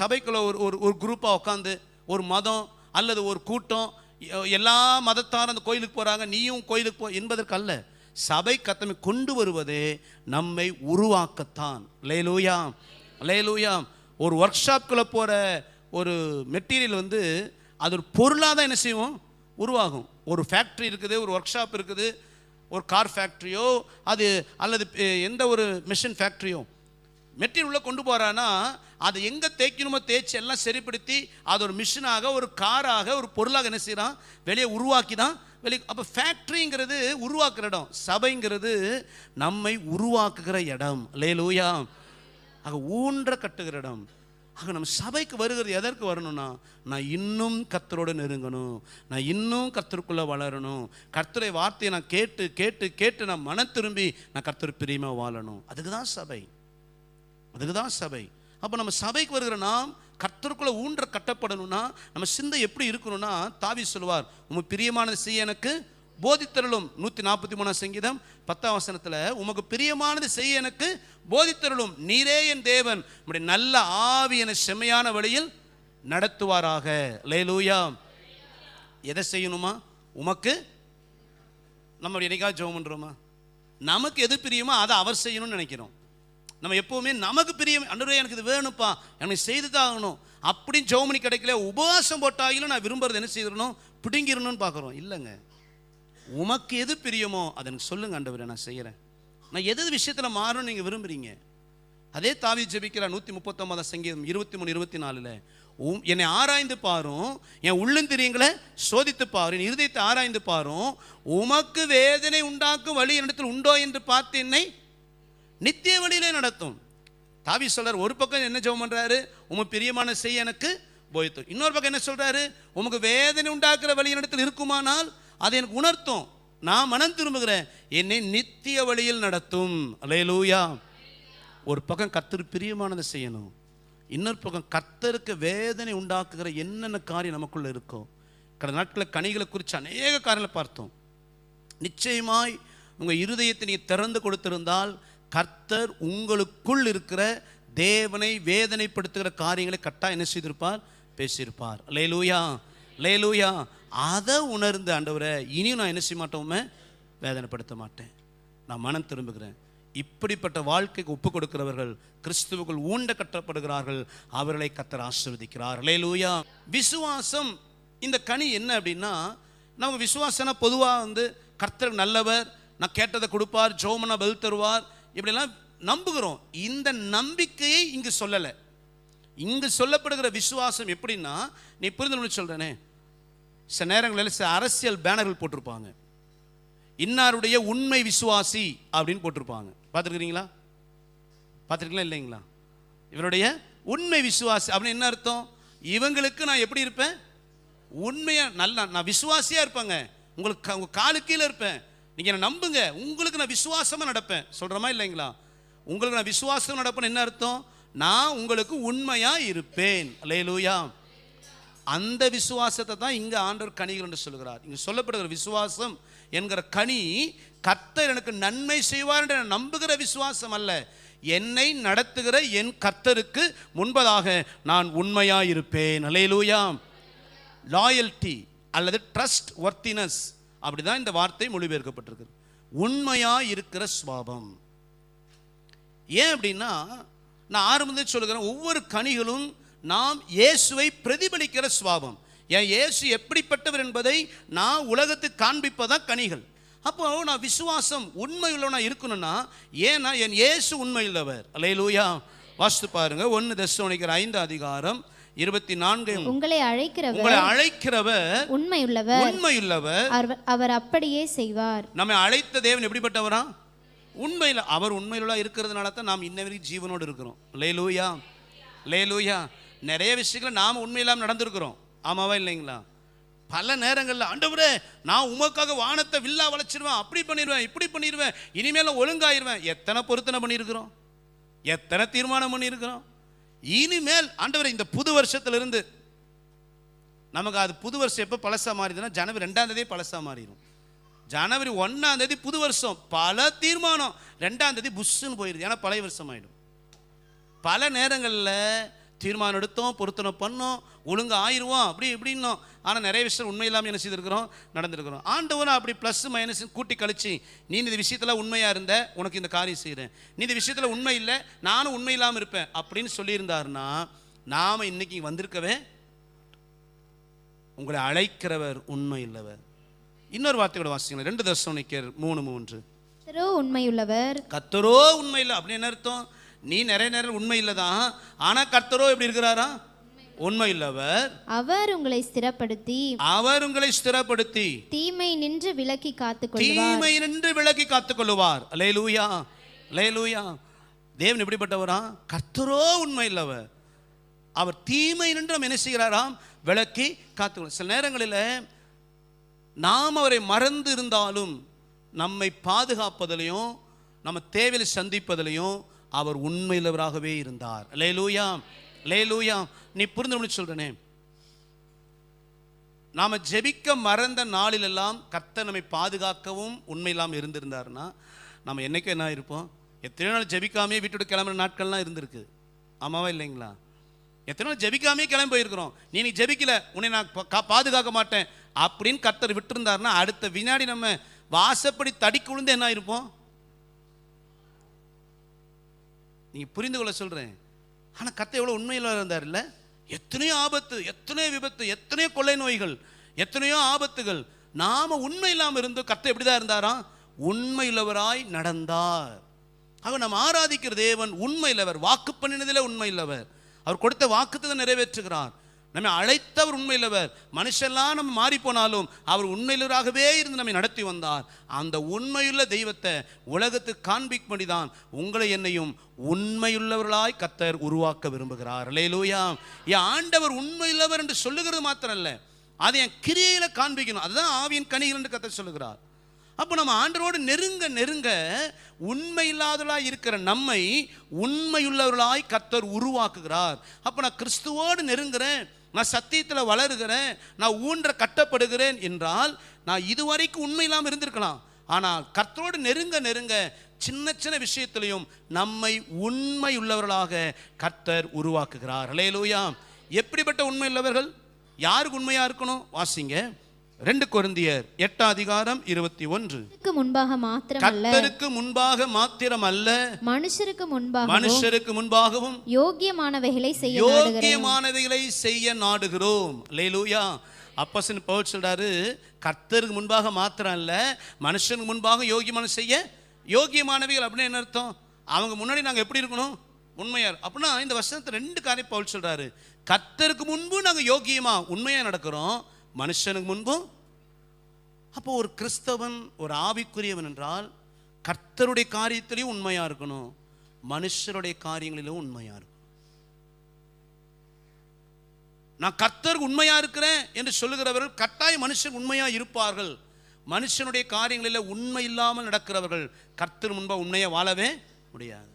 சபைக்குள்ளே ஒரு ஒரு ஒரு குரூப்பாக உட்காந்து ஒரு மதம் அல்லது ஒரு கூட்டம் எல்லா மதத்தாரும் அந்த கோயிலுக்கு போகிறாங்க நீயும் கோயிலுக்கு போ என்பதற்கு அல்ல சபை கத்தமை கொண்டு வருவதே நம்மை உருவாக்கத்தான். லேலூயாம் லேலூயாம் ஒரு ஒர்க் ஷாப்குள்ளே போகிற ஒரு மெட்டீரியல் வந்து அது ஒரு பொருளாக தான் என்ன செய்வோம் உருவாகும். ஒரு ஃபேக்ட்ரி இருக்குது ஒரு ஒர்க் ஷாப் இருக்குது ஒரு கார் ஃபேக்ட்ரியோ அது அல்லது எந்த ஒரு மிஷின் ஃபேக்ட்ரியோ மெட்டீரியல் உள்ளே கொண்டு போகிறான்னா அதை எங்கே தேய்க்கணுமோ தேய்ச்சி எல்லாம் சரிப்படுத்தி அது ஒரு மிஷினாக ஒரு காராக ஒரு பொருளாக என்ன செய்கிறான் வெளியே உருவாக்கி தான் வெளியே அப்போ ஃபேக்ட்ரிங்கிறது உருவாக்குற இடம். சபைங்கிறது நம்மை உருவாக்குகிற இடம். லேலூயா ஆக ஊன்ற கட்டுகிற இடம். ஆக நம்ம சபைக்கு வருகிறது எதற்கு வரணும்னா நான் இன்னும் கத்தரோடு நெருங்கணும். நான் இன்னும் கர்த்தருக்குள்ளே வளரணும். கர்த்தரை வார்த்தையை நான் கேட்டு கேட்டு கேட்டு நான் மன திரும்பி நான் கர்த்தர் பிரியமாக வாழணும். அதுக்கு தான் சபை. அதுக்கு தான் சபை. அப்போ நம்ம சபைக்கு வருகிற நாம் கர்த்தருக்குள்ள ஊன்ற கட்டப்படணும்னா நம்ம சிந்தை எப்படி இருக்கணும்னா தாவி சொல்வார் உமக்கு பிரியமானது செய்ய எனக்கு போதித்தருளும். நூற்றி நாற்பத்தி மூணாம் சங்கீதம் பத்தாம் வசனத்தில் உமக்கு பிரியமானது செய்ய எனக்கு போதித்தருளும். நீரே என் தேவன். உம்முடைய நல்ல ஆவி என செம்மையான வழியில் நடத்துவாராக. லேலூயா எதை செய்யணுமா? உமக்கு நம்ம என்னைக்காவது ஜெபம் பண்ணுறோமா நமக்கு எது பிரியுமோ அதை அவர் செய்யணும்னு நினைக்கிறோம். நம்ம எப்போவுமே நமக்கு பிரியம் அன்றே எனக்கு இது வேணும்ப்பா எனக்கு செய்து தான் ஆகணும் அப்படின்னு ஜோமணி கிடைக்கல உபவாசம் போட்டாயிலும் நான் விரும்புறது என்ன செய்திடணும்? பிடுங்கிடணும்னு பார்க்குறோம். இல்லைங்க. உமக்கு எது பிரியமோ அதை எனக்கு சொல்லுங்க ஆண்டவரே நான் செய்கிறேன் நான் எது விஷயத்தில் மாறணும்னு நீங்கள் விரும்புகிறீங்க அதே தாவி ஜெபிக்கிற நூற்றி முப்பத்தொம்பதாம் சங்கீதம் இருபத்தி மூணு இருபத்தி நாலில் உம் என்னை ஆராய்ந்து பாரும் என் உள்ளந்திரியங்களை சோதித்து பாரு என் இருதயத்தை ஆராய்ந்து பாரும் உமக்கு வேதனை உண்டாக்கும் வழி என்னிடத்தில் உண்டோ என்று பார்த்து என்னை நித்திய வழியிலே நடத்தும். தாவி சொல்றார் ஒரு பக்கம் என்ன ஜெபம் பண்றாரு? உமக்கு பிரியமான செய்ய எனக்கு போய்த்தும் இன்னொரு பக்கம் என்ன சொல்றாரு? உமக்கு வேதனை உண்டாக்குற வழி என்னிடத்தில் இருக்குமானால் அதை எனக்கு உணர்த்தும். நான் மனம் திரும்புகிறேன். என்னை நித்திய வழியில் நடத்தும். அலையலூயா ஒரு பக்கம் கத்தர் பிரியமானதை செய்யணும். இன்னொரு பக்கம் கத்தருக்கு வேதனை உண்டாக்குகிற என்னென்ன காரியம் நமக்குள்ள இருக்கும் கடந்த நாட்களில் கனிகளை குறித்து அநேக காரியங்களை பார்த்தோம். நிச்சயமாய் உங்கள் இருதயத்தை நீங்கள் திறந்து கொடுத்திருந்தால் கர்த்தர் உங்களுக்குள் இருக்கிற தேவனை வேதனைப்படுத்துகிற காரியங்களை கட்டாக என்ன செய்திருப்பார்? பேசியிருப்பார். லேலூயா லேலூயா அதை உணர்ந்து ஆண்டவரை இனியும் நான் என்ன செய்ய மாட்டோமே வேதனைப்படுத்த மாட்டேன். நான் மனம் திரும்புகிறேன். இப்படிப்பட்ட வாழ்க்கைக்கு ஒப்பு கொடுக்கிறவர்கள் கிறிஸ்துவுக்குள் ஊண்ட கட்டப்படுகிறார்கள் அவர்களை கத்தர் ஆசிர்வதிக்கிறார். லேலூயா விசுவாசம் இந்த கனி என்ன அப்படின்னா நம்ம விசுவாசனா பொதுவாக வந்து கர்த்தர் நல்லவர் நான் கேட்டதை கொடுப்பார் ஜோமனா பதில் தருவார் இப்படிலாம் நம்புகிறோம். இந்த நம்பிக்கையை இங்கு சொல்லலை. இங்கு சொல்லப்படுகிற விசுவாசம் எப்படின்னா நீ புரிந்து சொல்கிறனே சில நேரங்களில் சில அரசியல் பேனர்கள் போட்டிருப்பாங்க. இன்னாருடைய உண்மை விசுவாசி அப்படின்னு போட்டிருப்பாங்க. பார்த்துருக்கிறீங்களா? பார்த்துருக்கீங்களா இல்லைங்களா? இவருடைய உண்மை விசுவாசி அப்படின்னு என்ன அர்த்தம்? இவங்களுக்கு நான் எப்படி இருப்பேன்? உண்மையாக நல்லா நான் விசுவாசியாக இருப்பேங்க. உங்களுக்கு உங்கள் காலு கீழே இருப்பேன். நீங்கள் என்னை நம்புங்க. உங்களுக்கு நான் விசுவாசமாக நடப்பேன். சொல்கிறோமா இல்லைங்களா? உங்களுக்கு நான் விசுவாசம் நடப்பேன் என்ன அர்த்தம்? நான் உங்களுக்கு உண்மையாக இருப்பேன். அலையலூயா அந்த விசுவாசத்தை தான் இங்கே ஆண்டவர் கனிகள் என்று சொல்கிறார் இங்கே சொல்லப்படுகிற விசுவாசம் என்கிற கனி கர்த்தர் எனக்கு நன்மை செய்வார் என்று நான் நம்புகிற விசுவாசம் அல்ல. என்னை நடத்துகிற என் கர்த்தருக்கு முன்பதாக நான் உண்மையாக இருப்பேன். அலையலூயா லாயல்ட்டி அல்லது ட்ரஸ்ட் ஒர்த்தினஸ் அப்படிதான் இந்த வார்த்தை மொழிபெயர்க்கப்பட்டிருக்கு உண்மையா இருக்கிற சுவாபம் ஏன் அப்படின்னா நான் ஆரம்பத்தில் சொல்லுகிறேன் ஒவ்வொரு கனிகளும் நாம் இயேசுவை பிரதிபலிக்கிற சுவாபம் என் இயேசு எப்படிப்பட்டவர் என்பதை நான் உலகத்துக்கு காண்பிப்பதான் கனிகள். அப்போ நான் விசுவாசம் உண்மையுள்ளவனா இருக்கணும்னா ஏன்னா என் இயேசு உண்மையுள்ளவர். அலையலூயா வாஸ்து பாருங்க ஒன்று தசோனிக்கிற ஐந்து அதிகாரம் இருபத்தி நான்கு உங்களை அழைக்கிறவர் உங்களை அழைக்கிறவர் உண்மையுள்ளவர் உண்மையுள்ளவர். அவர்- அப்படியே செய்வார். நம்மை அழைத்த தேவன் எப்படிப்பட்டவரா? உண்மையில் அவர் உண்மையில இருக்கிறதுனால தான் நாம் இன்ன வரைக்கும் ஜீவனோடு இருக்கிறோம். லேலூயா லேலூயா நிறைய விஷயங்களை நாம் உண்மையில்லாம நடந்திருக்கிறோம். ஆமாவா இல்லைங்களா? பல நேரங்களில் ஆண்டவரே நான் உமக்காக வானத்தை வில்லா வளைச்சிருவேன் அப்படி பண்ணிடுவேன் இப்படி பண்ணிடுவேன் இனிமேல ஒழுங்காயிருவேன். எத்தனை பொருத்தனை பண்ணியிருக்கிறோம்? எத்தனை தீர்மானம் பண்ணியிருக்கிறோம்? இனிமேல் ஆண்டவர் இந்த புது வருஷத்திலிருந்து நமக்கு அது புது வருஷம் எப்போ பழசாக மாறிதுன்னா ஜனவரி ரெண்டாம் தேதி பழசாக மாறிடும் ஜனவரி ஒன்றாம் தேதி புது வருஷம். பல தீர்மானம். ரெண்டாம் தேதி புஷ்ஷுன்னு போயிடுது. ஏன்னா பழைய வருஷம் ஆகிடும் பல நேரங்களில் தீர்மானம் எடுத்தோம் பொருத்தனை பண்ணோம் ஒழுங்கா ஆயிடுவோம் அப்படி இப்படின்னோம். ஆனால் நிறைய விஷயம் உண்மை இல்லாமல் என்ன செய்திருக்கிறோம்? நடந்திருக்கிறோம். ஆண்டவரும் அப்படி ப்ளஸ் மைனஸ் கூட்டி கழிச்சு நீ இந்த விஷயத்தில் உண்மையாக இருந்த? உனக்கு இந்த காரியம் செய்கிறேன் நீ இந்த விஷயத்தில் உண்மை இல்லை. நானும் உண்மை இல்லாமல் இருப்பேன். அப்படின்னு சொல்லியிருந்தாருன்னா நாம் இன்னைக்கு வந்திருக்கவே உங்களை அழைக்கிறவர் உண்மை இல்லவர் இன்னொரு வார்த்தையோட வாசிங்களேன். ரெண்டு தர்சனிக்கர் மூணு மூன்று. கர்த்தரோ உண்மையுள்ளவர் கர்த்தரோ உண்மை இல்லை. அப்படின்னு என்ன அர்த்தம்? நீ நிறைய நேரம் உண்மை இல்லை தான் ஆனால் கர்த்தரோ எப்படி இருக்கிறாரா? உண்மை இல்லவர் அவர். உங்களை ஸ்திரப்படுத்தி. அவர் உங்களை ஸ்திரப்படுத்தி. தீமை நின்று விலக்கி காத்துக்கொள்வார். தீமை நின்று விலக்கி காத்துக்கொள்ளுவார். லேலூயா லேலூயா தேவன் எப்படிப்பட்டவரா? கர்த்தரோ உண்மை இல்லவர் அவர். தீமை நின்று நம்ம என்ன செய்கிறாராம்? விளக்கி காத்துக்கொள்ள சில நேரங்களில் நாம் அவரை மறந்து இருந்தாலும் நம்மை பாதுகாப்பதிலையும் நம்ம தேவையில் சந்திப்பதிலையும் அவர் உண்மையிலவராகவே இருந்தார். லேலூயா லூயாம் நீ புரிந்து சொல்றனே. நாம ஜெபிக்க மறந்த நாளிலெல்லாம் கர்த்தர் நம்மை பாதுகாக்கவும் உண்மை இருந்திருந்தார்னா இருந்திருந்தாருன்னா நம்ம என்னைக்கும் என்ன இருப்போம் எத்தனை நாள் ஜெபிக்காமே வீட்டோட கிளம்புற நாட்கள்லாம் இருந்திருக்கு. ஆமாவா இல்லைங்களா? எத்தனை நாள் ஜெபிக்காமே கிளம்பி போயிருக்கிறோம். நீ நீ ஜெபிக்கல உன்னை நான் பாதுகாக்க மாட்டேன் அப்படின்னு கர்த்தர் விட்டுருந்தாருன்னா அடுத்த வினாடி நம்ம வாசப்படி தடிக்கு விழுந்து என்ன இருப்போம் நீங்கள் புரிந்து கொள்ள சொல்கிறேன் ஆனால் கத்தை எவ்வளோ உண்மையில் இருந்தார் இல்லை எத்தனையோ ஆபத்து எத்தனையோ விபத்து எத்தனையோ கொள்ளை நோய்கள் எத்தனையோ ஆபத்துகள். நாம் உண்மை இல்லாமல் இருந்து கத்தை எப்படிதான் இருந்தாராம்? உண்மையுள்ளவராய் நடந்தார். ஆக நம்ம ஆராதிக்கிற தேவன் உண்மை வாக்கு பண்ணினதிலே உண்மை இல்லவர் அவர் கொடுத்த வாக்குத்தை நிறைவேற்றுகிறார். நம்மை அழைத்தவர் உண்மையிலவர். மனுஷெல்லாம் நம்ம மாறிப்போனாலும் அவர் உண்மையிலவராகவே இருந்து நம்மை நடத்தி வந்தார். அந்த உண்மையுள்ள தெய்வத்தை உலகத்துக்கு காண்பிக்கும்படிதான் உங்களை என்னையும் உண்மையுள்ளவர்களாய் கத்தர் உருவாக்க விரும்புகிறார். லேலூயா என் ஆண்டவர் உண்மையுள்ளவர் என்று சொல்லுகிறது மாத்திரம் அல்ல அதை என் கிரியையில் காண்பிக்கணும். அதுதான் ஆவியின் கனிகள் என்று கத்தர் சொல்லுகிறார். அப்போ நம்ம ஆண்டரோடு நெருங்க நெருங்க உண்மை இல்லாதவர்களாய் இருக்கிற நம்மை உண்மையுள்ளவர்களாய் கத்தர் உருவாக்குகிறார். அப்போ நான் கிறிஸ்துவோடு நெருங்குறேன். நான் சத்தியத்தில் வளருகிறேன் நான் ஊன்ற கட்டப்படுகிறேன் என்றால் நான் இதுவரைக்கும் உண்மை இல்லாமல் இருந்திருக்கலாம். ஆனால் கர்த்தரோடு நெருங்க நெருங்க சின்ன சின்ன விஷயத்திலையும் நம்மை உண்மை உள்ளவர்களாக கர்த்தர் உருவாக்குகிறார். ஹalleluya எப்படிப்பட்ட உண்மை உள்ளவர்கள்? யாருக்கு உண்மையாக இருக்கணும்? வாசிங்க. ரெண்டு கொரிந்தியர் எட்டாம் அதிகாரம் இருபத்தி ஒன்று. முன்பாக மாத்திரமல்ல. கர்த்தருக்கு முன்பாக மாத்திரம் அல்ல மனுஷருக்கு முன்பாக மனுஷருக்கு முன்பாகவும் யோக்கியமானவைகளை செய்ய நாடுகிறேன் யோக்கியமானவைகளை செய்ய நாடுகிறோம். லேலூயா அப்பசன் பவுல் சொல்றாரு கர்த்தருக்கு முன்பாக மாத்திரம் அல்ல மனுஷனுக்கு முன்பாக யோகியமான செய்ய யோகியமானவைகள் அப்படின்னு என்ன அர்த்தம்? அவங்க முன்னாடி நாங்கள் எப்படி இருக்கணும்? உண்மையார் அப்படின்னா இந்த வருஷத்தை ரெண்டு காரியம் பவுல் சொல்றாரு. கர்த்தருக்கு முன்பு நாங்கள் யோகியமா உண்மையா நடக்கிறோம். மனுஷனுக்கு முன்பும் அப்போ ஒரு கிறிஸ்தவன் ஒரு ஆவிக்குரியவன் என்றால் கர்த்தருடைய காரியத்திலையும் உண்மையாக இருக்கணும். மனுஷருடைய காரியங்களிலும் உண்மையாக இருக்கணும். நான் கர்த்தருக்கு உண்மையாக இருக்கிறேன் என்று சொல்லுகிறவர்கள் கட்டாய மனுஷன் உண்மையாக இருப்பார்கள். மனுஷனுடைய காரியங்களில் உண்மை இல்லாமல் நடக்கிறவர்கள் கர்த்தர் முன்பாக உண்மையாக வாழவே முடியாது.